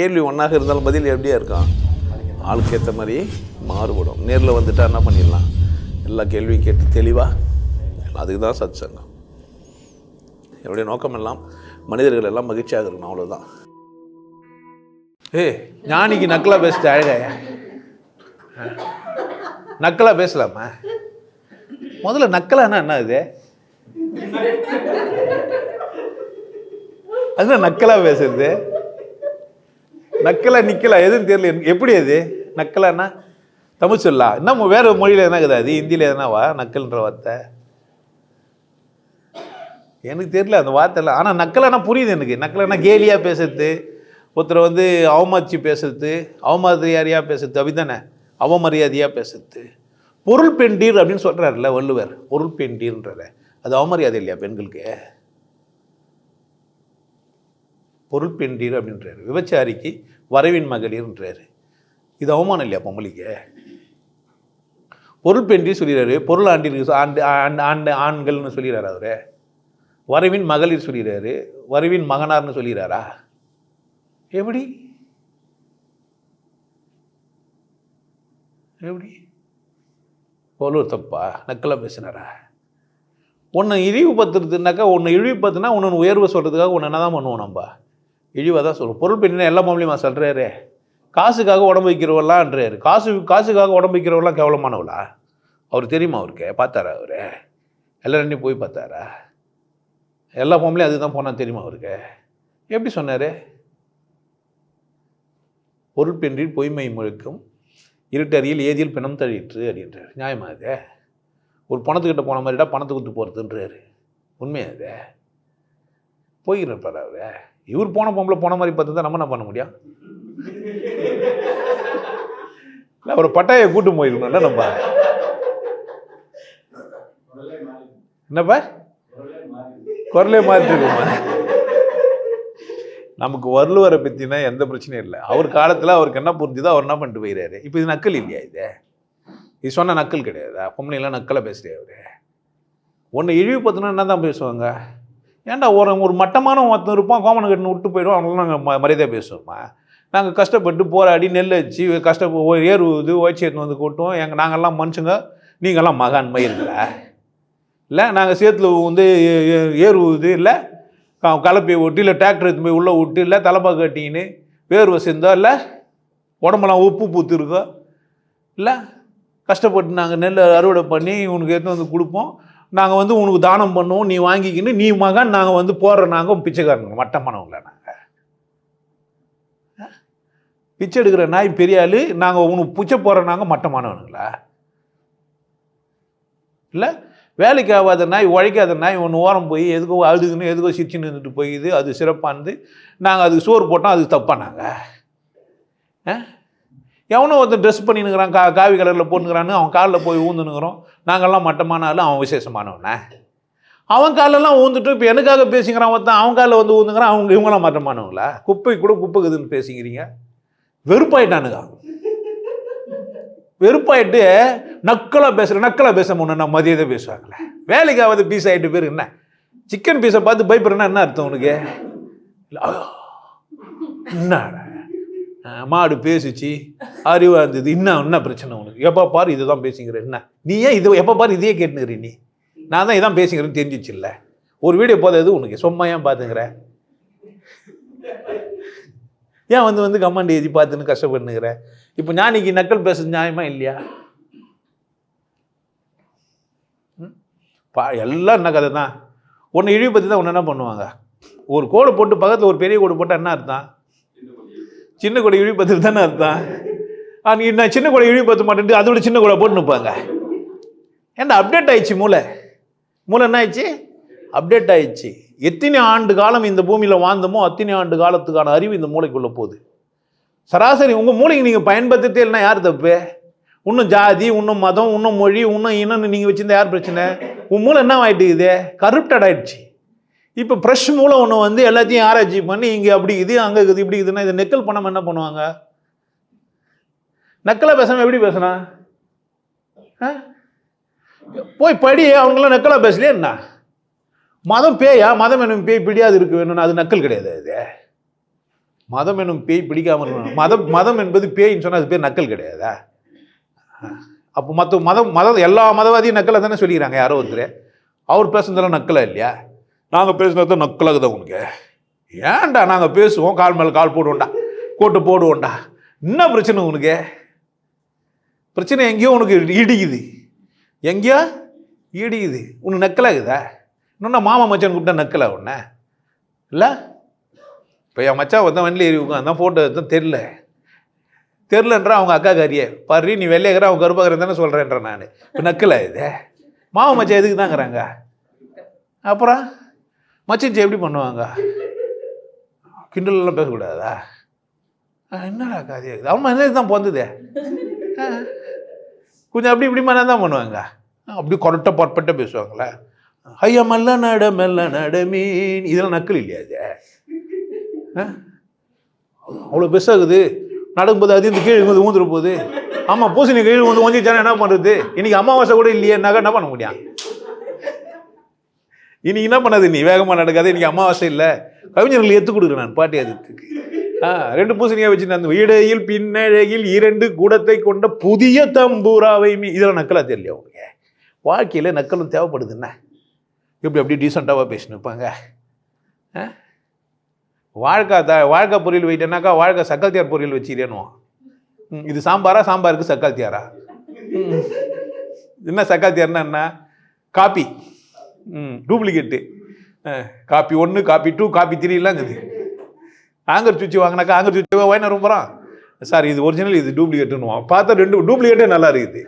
கேள்வி ஒன்றாக இருந்தாலும் பதில் எப்படியா இருக்கும்? ஆளுக்கு ஏற்ற மாதிரி மாறுபடும். நேரில் வந்துட்டா என்ன பண்ணிடலாம்? எல்லா கேள்வியும் கேட்டு தெளிவாக அதுக்கு தான் சத் சங்கம் என்னுடைய நோக்கம் எல்லாம் மனிதர்கள் எல்லாம் மகிழ்ச்சியாக இருக்கணும் அவ்வளோதான் ஏ ஞானிக்கு நக்கலாக பேசிட்டு அழகாய நக்கலாக பேசலாமா? முதல்ல நக்கலானா என்ன இது? அதுதான் நக்கலாக பேசுறது. நக்கலா நிக்கலா எதுன்னு தெரியல. எனக்கு எப்படி அது? நக்கலான்னா தமிழ் சொல்லா. இன்னும் வேற மொழியில் எதனா இருக்குது? அது ஹிந்தியில் எதனாவா? நக்கல்ன்ற வார்த்தை. எனக்கு தெரியல அந்த வார்த்தை இல்லை ஆனால் நக்கலானா புரியுது எனக்கு. நக்கலானா கேலியாக பேசுறது. ஒருத்தரை வந்து அவமதிச்சு பேசுறது. அவமரியாதையாக பேசுறது. அப்படிதானே அவமரியாதையாக பேசுறது. பொருள் பெண்டீர் அப்படின்னு சொல்கிறாருல்ல வள்ளுவர். பொருள் பெண்டீர்ன்றத. அது அவமரியாதை இல்லையா பெண்களுக்கு? பொருட்பெண்டீர் அப்படின்றாரு. விபச்சாரிக்கு வரவின் மகளிர்ன்றாரு. இது அவமானம் இல்லையா பொம்பளைக்கு பொருள் பெண்டீர் சொல்லிடுறாரு பொருள் ஆண்டிற்கு ஆண்டு ஆண்டு ஆண்டு ஆண்கள்னு சொல்லிடுறாரு அவர்? வரவின் மகளிர் சொல்லிடுறாரு வரவின் மகனார்னு சொல்லிடுறாரா எப்படி? எப்படி? பொருள் தப்பா? நக்கலாக பேசினாரா? உன்னை இழிவுபடுத்துறதுனாக்கா உன்னை இழிவுபடுத்துனா உன்னை உயர்வு சொல்கிறதுக்காக உன்னை என்ன தான் பண்ணுவோம் நம்ம? இழிவாக தான் சொல்லுவோம் பொருள் பெண்ணு எல்லா மாமலையுமா சொல்கிறாரு காசுக்காக உடம்பு வைக்கிறவெல்லாம்ன்றாரு காசு காசுக்காக உடம்பு வைக்கிறவெல்லாம் கேவலமானவளா? அவர் தெரியுமா அவருக்கு? பார்த்தாரா அவர்? எல்லாரும் போய் பார்த்தாரா? எல்லா பொம்பளையும் அதுதான் போனால் தெரியுமா அவருக்கு? எப்படி சொன்னார்? பொருள் பின்றி பொய்மை முழுக்கும் இருட்டறியில் ஏதியில் பிணம் தழிற்று அப்படின்றார். நியாயமா அது? ஒரு பணத்துக்கிட்ட போன மாதிரிடா பணத்தை கொடுத்து போகிறதுன்றாரு உண்மையா அது? போயிருப்பார் அவர்? இவர் போன பொம்பளை போன மாதிரி பார்த்து தான் நம்ம என்ன பண்ண முடியும்? இல்லை ஒரு பட்டாயை கூட்டு போயிருக்கணும்ல நம்ம? என்னப்பா குரலே மாற்றிருக்குமா நமக்கு வள்ளுவரை பற்றினா எந்த பிரச்சனையும் இல்லை. அவர் காலத்தில் அவருக்கு என்ன புரிஞ்சுதோ அவர் என்ன பண்ணிட்டு போயிறாரு. இப்போ இது நக்கல் இல்லையா இது? இது சொன்ன நக்கல் கிடையாதா? பொம்பளைலாம் நக்கலை பேசுகிறே அவர்? ஒன்று இழிவுபடுத்தினா என்ன தான் பேசுவாங்க? ஏன்டா ஒரு ஒரு மட்டமான ஒருத்தன் இருப்பான் கோமனை கட்டினு விட்டு போயிடுவோம் அவங்களும் நாங்கள் மரியாதை மரியாதையாக நாங்கள் கஷ்டப்பட்டு போராடி நெல் வச்சு கஷ்ட ஏறு இது ஓய்ச்சி எடுத்துன்னு வந்து கூட்டுவோம். எங்கள் நாங்கள்லாம் மனுஷங்க நீங்கள்லாம் மகான் மயிருங்களா இல்லை. நாங்கள் சேத்துல வந்து ஏ- ஏ- ஏர் ஊது இல்லை. க- கலப்பையை விட்டு இல்லை டிராக்டர் எடுத்து போய் உள்ளே விட்டு இல்லை தலைப்பா கட்டின்னு வேர்வை சேர்ந்தா இல்லை உடம்பெல்லாம் உப்பு பூத்துருக்கோ? இல்லை கஷ்டப்பட்டு நாங்கள் நெல் அறுவடை பண்ணி உனக்கு எடுத்து வந்து கொடுப்போம். நாங்கள் வந்து உனக்கு தானம் பண்ணுவோம் நீ வாங்கிக்கின்னு நீ மகன் நாங்கள் வந்து போடுற நாங்கள் பிச்சைக்காரங்க மட்டமானவங்கள நாங்கள் பிச்சை எடுக்கிற நாய் பெரிய ஆள் நாங்கள் உனக்கு பிச்சை போடுற நாங்கள் மட்டமானவனுங்களா. இல்லை? வேலைக்கு ஆகாத நாய் உழைக்காத நாய் ஒன்று ஓரம் போய் எதுக்கோ அழுதுன்னு எதுக்கோ சிரிச்சு நின்றுட்டு போயிது அது சிறப்பானது. நாங்கள் அதுக்கு சோறு போட்டோம் அது தப்பாக நாங்கள் எவனோ ஒருத்தன் ட்ரெஸ் பண்ணினுக்கிறான் கா காவி கலரில் போட்டுக்கிறான்னு அவன் காலில் போய் ஊந்துனுக்குறோம் நாங்கள்லாம் மட்டமான ஆளு அவன் விசேஷமானவனே? அவன் காலெல்லாம் ஊந்துட்டு இப்போ எனக்காக பேசிக்கிறான் ஒருத்தன் அவன் காலில் வந்து ஊந்துங்கிறான் அவங்க இவங்களாம் மட்டமானவங்களா? குப்பை கூட குப்பைக்குதுன்னு பேசிக்கிறீங்க. வெறுப்பாயிட்டானுங்க. வெறுப்பாயிட்டு நக்கலாக பேசுகிற நக்கலாக பேச முன்னா மதியதை பேசுவாங்களே. வேலைக்காவது பீஸ் ஆகிட்டு பேர் என்ன? சிக்கன் பீஸை பார்த்து பயப்படுறேன்னா என்ன அர்த்தம் உனக்கு? என்ன மாடு பேசிச்சு அறிவாக இருந்தது இன்னும் என்ன பிரச்சனை உனக்கு? எப்போ பாரு இதை தான் பேசிங்கிற என்ன? நீ ஏன் இது எப்போ பாரு இதையே கேட்டுனுக்குற நீ? நான் தான் இதான் பேசிக்கிறேன்னு தெரிஞ்சிச்சுல்ல? ஒரு வீடியோ போதாது உனக்கு சும்மா ஏன் பார்த்துங்கிற ஏன் வந்து வந்து கமாண்ட் எழுதி பார்த்துன்னு கஷ்டப்படுனுங்கிற இப்போ ஞானிக்கு நக்கல் பேசுறது நியாயமா இல்லையா? ம்? பா எல்லாம் என்ன கதை தான் ஒன்று பற்றி தான் ஒன்று என்ன பண்ணுவாங்க? ஒரு கோடு போட்டு பக்கத்தில் ஒரு பெரிய கோடு போட்டால் என்ன அர்த்தம்? சின்ன கொடை இழிவுபடுத்துறது தானே அர்த்தம்? ஆ நீ நான் சின்ன கொடை இழிவுபடுத்த மாட்டேன்ட்டு அதோட சின்ன கொடை போட்டு நிற்பாங்க. ஏன்டா அப்டேட் ஆயிடுச்சு மூளை? மூளை என்ன ஆயிடுச்சு? அப்டேட் ஆயிடுச்சு. எத்தனை ஆண்டு காலம் இந்த பூமியில் வாழ்ந்தோமோ அத்தனை ஆண்டு காலத்துக்கான அறிவு இந்த மூளைக்குள்ளே போகுது. சராசரி உங்கள் மூளைக்கு நீங்கள் பயன்படுத்ததே இல்லைன்னா யார் தப்பு? இன்னும் ஜாதி இன்னும் மதம் இன்னும் மொழி இன்னும் இனம்னு நீங்கள் வச்சுருந்தா யார் பிரச்சனை? உன் மூளை என்ன ஆகிட்டு இது கருப்டட் ஆயிடுச்சு. இப்போ ப்ரெஷ் மூலம் ஒன்று வந்து எல்லாத்தையும் ஆராய்ச்சி பண்ணி இங்கே அப்படி இது அங்கே இருக்குது இப்படி இருக்குதுன்னா இதை நெக்கல் பண்ணாமல் என்ன பண்ணுவாங்க? நக்கலாக பேசாமல் எப்படி பேசுனா? ஆ? போய் படி அவங்களாம் நக்கலாக பேசலையே என்ன? மதம் பேயா? மதம் என்னும் பேய் பிடியாது இருக்கு வேணும்னு அது நக்கல் கிடையாது அது. மதம் என்னும் பேய் பிடிக்காமல் இருக்கணும். மதம் மதம் என்பது பேய்ன்னு சொன்னால் அது பேர் நக்கல் கிடையாதா? அப்போ மற்ற மதம் மதம் எல்லா மதவாதியும் நக்கலை தானே சொல்லிக்கிறாங்க யாரோ ஒருத்தர். அவர் பேசுனதெல்லாம் நக்கலா இல்லையா? நாங்கள் பேசினது தான் உனக்கு. ஏன்டா நாங்கள் பேசுவோம்? கால் மேலே கால் போடுவோம்டா. கோட்டு போடுவோம்டா. என்ன பிரச்சனை உனக்கு? பிரச்சனை எங்கேயோ உனக்கு இடிக்குது. எங்கேயோ இடிக்குது. உனக்கு நக்கலாகுதா? இன்னொன்னா மாமா மச்சான் கூப்பிட்டா நக்கலா உன்ன? இல்லை? இப்போ என் மச்சான் வந்தால் வண்டியில் ஏறி உட்காந்து ஃபோட்டோ எடுத்து தெரில தெரிலன்ற அவங்க அக்கா காரியே. பாரு நீ வெள்ளையகிற அவங்க கருப்பாகிறேன் தானே சொல்கிறேன்ற நான். இப்போ நக்கலா இது மாமா மச்சான் எதுக்கு தாங்கிறாங்க? அப்புறம்? மச்சின்ச்சி எப்படி பண்ணுவாங்க? கிண்டலெல்லாம் பேசக்கூடாதா? என்னடா காரியம் இருக்குது அவன் என்ன தான் பிறந்ததே கொஞ்சம் அப்படி இப்படி மன தான் பண்ணுவாங்க. ஆ, அப்படி கொரட்டை பொற்பட்ட பேசுவாங்களே. ஐயா மெல்ல நட மெல்ல நடமீன் இதெல்லாம் நக்கல் இல்லையா அது ஆ? அவ்வளோ பெருசாகுது. நடக்கும்போது அது இந்த கீழே வந்து ஊந்துடும் போகுது. ஆமாம் பூசணி கீழே வந்து ஒஞ்சிச்சானா என்ன பண்ணுறது இன்றைக்கி அமாவாசை கூட இல்லையேனாக்கா என்ன பண்ண முடியும்? இன்னைக்கு என்ன பண்ணாது நீ? வேகமாக நடக்காது இன்னைக்கு அமாவாசை இல்லை. கவிஞர்கள் ஏற்றுக் கொடுக்குறேன் நான் பாட்டி அதுக்கு. ஆ ரெண்டு பூசணியாக வச்சு அந்த இடையில் பின்னழகில் இரண்டு கூடத்தை கொண்ட புதிய தம்பூராவை மீ இதெல்லாம் நக்கலாக தெரியல அவங்க வாழ்க்கையில் நக்கலும் தேவைப்படுது என்ன? இப்படி அப்படி டீசெண்டாவாக பேசின்னு இருப்பாங்க. ஆ? த வாழ்க்கை பொரியல் வைட்டேனாக்கா வாழ்க்கை சக்கல்தியார் பொரியல் வச்சுக்கிறேனுவோம் ம், இது சாம்பாரா? சாம்பாருக்கு சக்காத்தியாரா ம். என்ன சக்காத்தியார்னா என்ன? காப்பி. டூப்ளிகேட்டு காப்பி ஒன்று காப்பி டூ காப்பி த்ரீலாங்குது ஆங்கர் சுவிட்ச் வாங்கினாக்கா ஆங்கர் சுவிட்ச் வாங்கின ரொம்பறான் சார் இது ஒரிஜினல் இது டூப்ளிகேட்டுன்னு பார்த்தா ரெண்டு டூப்ளிகேட்டே நல்லா இருக்குது.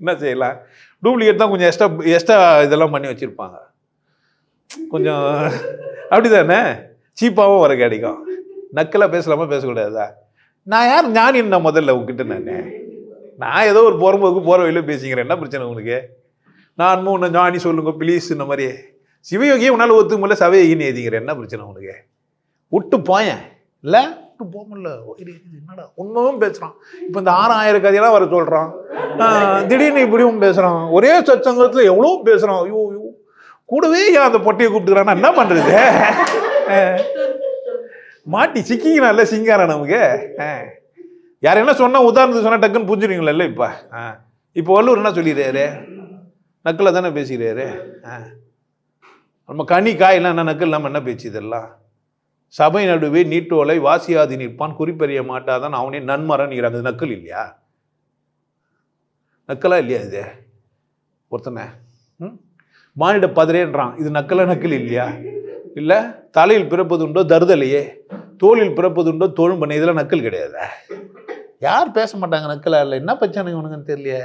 என்ன செய்யலாம்? டூப்ளிகேட் தான் கொஞ்சம் எக்ஸ்ட்ரா எக்ஸ்ட்ரா இதெல்லாம் பண்ணி வச்சுருப்பாங்க. கொஞ்சம் அப்படி தானே சீப்பாகவும் வர கிடைக்கும். நக்கலாக பேசலாமா பேசக்கூடாதா? நான் யார் ஞானி என்ன முதல்ல உங்ககிட்ட நான்? நான் ஏதோ ஒரு போகிறம்போக்கு போகிற வழியில் பேசிக்கிறேன். என்ன பிரச்சனை உனக்கு? நான் மூணு ஞானி சொல்லுங்க ப்ளீஸ் இந்த மாதிரி சிவயோகியை உன்னால் ஒத்துக்க முடியல சவயோகின்னு எழுதிக்கிறேன் என்ன பிரச்சனை உனக்கு? விட்டு போயேன். இல்லை? விட்டு போக முடியல. என்னடா? உண்மையும் பேசுகிறான் இப்போ இந்த ஆறாயிரம் கதையெல்லாம் வர சொல்கிறான் திடீர்னு இப்படியும் பேசுகிறான் ஒரே சச்சங்கத்தில் எவ்வளோ பேசுகிறான் ஐயோ ஐயோ. கூடவே ஏன் அந்த பொட்டையை கூப்பிட்டுக்கிறான்னா என்ன பண்ணுறது மாட்டி சிக்கிங்கனால சிங்காரம் நமக்கு? ஆ. யார் என்ன சொன்னா உதாரணத்துக்கு சொன்னா டக்குன்னு புரிஞ்சுருவீங்களா இப்போ? ஆ. இப்போ வள்ளுவர் என்ன சொல்லிடுறாரு? நக்கலை தானே பேசிடுறாரு ஆ. நம்ம கனி காயெல்லாம் என்ன நக்கல் நம்ம என்ன பேச்சு இதெல்லாம்? சபை நடுவே நீட்டோலை வாசியாதி நிற்பான் குறிப்பறிய மாட்டாதான் அவனே நன்மரன் நீர் அந்த நக்கல் இல்லையா? நக்கலா இல்லையா இது? ஒருத்தனை ம்? மானிட பதறேன்றான் இது நக்கல நக்கல் இல்லையா? இல்லை தலையில் பிறப்பதுண்டோ தருதலையே? தோளில் பிறப்பதுண்டோ தோழும் பண்ண? இதெல்லாம் நக்கல் கிடையாது? யார் பேச மாட்டாங்க நக்கலா? இல்லை என்ன பிரச்சனை உனக்குன்னு தெரியலையே?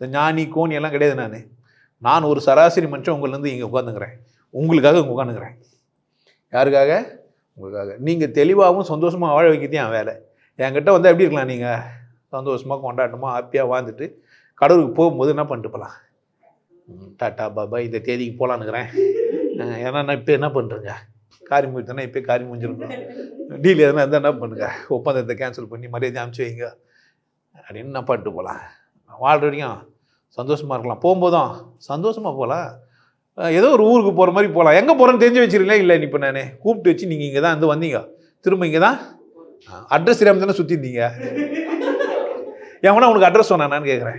இந்த ஞானி கோணி எல்லாம் கிடையாது நான். நான் ஒரு சராசரி மனுஷன் உங்கள்லேருந்து இங்கே உட்காந்துக்கிறேன் உங்களுக்காக இங்கே உட்காந்துக்கிறேன் யாருக்காக? உங்களுக்காக. நீங்கள் தெளிவாகவும் சந்தோஷமாக வாழ வைக்கிறதே என் வேலை. என்கிட்ட வந்து எப்படி இருக்கலாம் நீங்கள் சந்தோஷமாக கொண்டாட்டமாக ஹாப்பியாக வாழ்ந்துட்டு கடவுளுக்கு போகும்போது என்ன பண்ணிட்டு போகலாம் டாட்டா பாபா இந்த தேதிக்கு போகலான்னுக்கிறேன் ஏன்னா நான் இப்போ என்ன பண்ணுறேங்க காரி முடித்தேன்னா இப்போ காரி முடிஞ்சிருக்கணும் டீல் எதுனா இருந்தால் என்ன பண்ணுங்க? ஒப்பந்தத்தை கேன்சல் பண்ணி மரியாதை அனுப்பிச்சு வைங்க. அப்படின்னு நான் பண்ணிட்டு போகலாம் வாழ்கிற வரைக்கும் சந்தோஷமாக இருக்கலாம். போகும்போதும் சந்தோஷமாக போகலாம் ஏதோ ஒரு ஊருக்கு போகிற மாதிரி போகலாம். எங்கே போகிறேன்னு தெரிஞ்சு வச்சிருக்கீங்களே? இல்லை இப்போ நான் கூப்பிட்டு வச்சு நீங்கள் இங்கே தான் வந்து வந்தீங்க. திரும்ப இங்கே தான் அட்ரஸ் தெரியாமல் தானே சுற்றிருந்தீங்க எவனா உனக்கு அட்ரஸ் சொன்னானான்னு கேட்குறேன்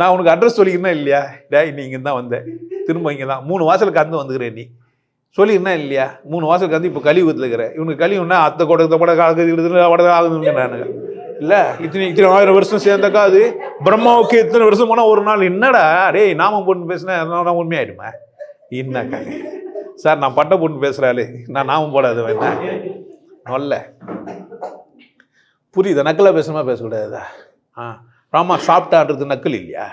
நான் உனக்கு அட்ரஸ் சொல்லிக்கிறேன்னா இல்லையா? டேய் நீ இங்கே தான் வந்தேன் திரும்ப இங்கே தான் மூணு வாசல் கந்து வந்துக்கிறேன் நீ. சொல்லியிருந்தா இல்லையா? மூணு வாசல் கந்து இப்போ கலியுகத்தில் இருக்கிறேன். இவனுக்கு கழிவுன்னா அத்தை கூட கூட ஆகுது ஆகுதுன்னு நானுங்க இல்லை இத்தனை இத்தனை ஆயிரம் வருஷம் சேர்ந்தாக்கா அது? பிரம்மாவுக்கு இத்தனை வருஷம் போனால் ஒரு நாள் என்னடா? டேய் நாம பொண்ணு பேசினா நான் உண்மையாயிடுமா? என்னக்கா சார் நான் பட்ட பொண்ணு பேசுகிறாளே நான் நாமம் போடாது வேணா நல்ல. புரியுதா? நக்கலாக பேசுமா பேசக்கூடாதா? ஆ. ராமா சாப்பிட்டான்றது நக்கல் இல்லையா?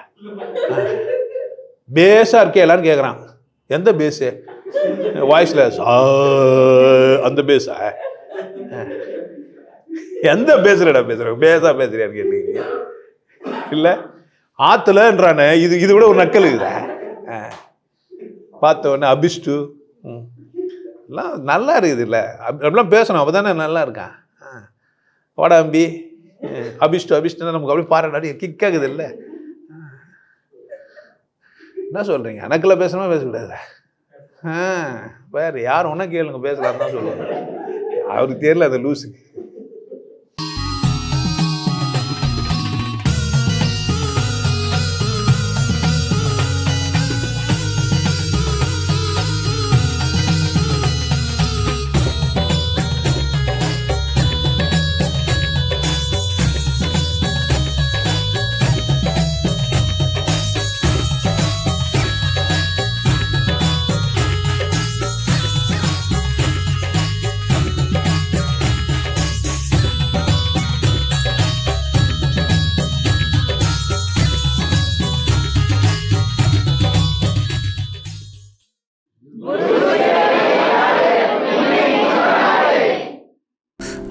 பேஸாக இருக்கே எல்லாரும் கேட்குறான் எந்த பேஸு வாய்ஸ்ல அந்த பேஸா எந்த பேசுறடா பேசுகிறேன் பேசா பேசுறியான்னு கேட்டீங்க இல்லை? ஆற்றுலன்றானே இது இது விட ஒரு நக்கல் இருக்குதா ஆ. பார்த்த உடனே அபிஷ்டு. ம். எல்லாம் நல்லா இருக்குது இல்லை. அப்படிலாம் பேசணும். அப்போ தானே நல்லா இருக்கான். ஆ. வாடா அம்பி அபிஷ்டு அபிஷ்டு நமக்கு அப்படியே பாராட்டாடி கிக்காகுது இல்லை. என்ன சொல்கிறீங்க அணக்கில் பேசணுமா பேசக்கூடாது? ஆ. வேறு யார் ஒன்றா கேளுங்க பேசலாம் தான் சொல்லுவாங்க. அவருக்கு தெரியல அது லூசு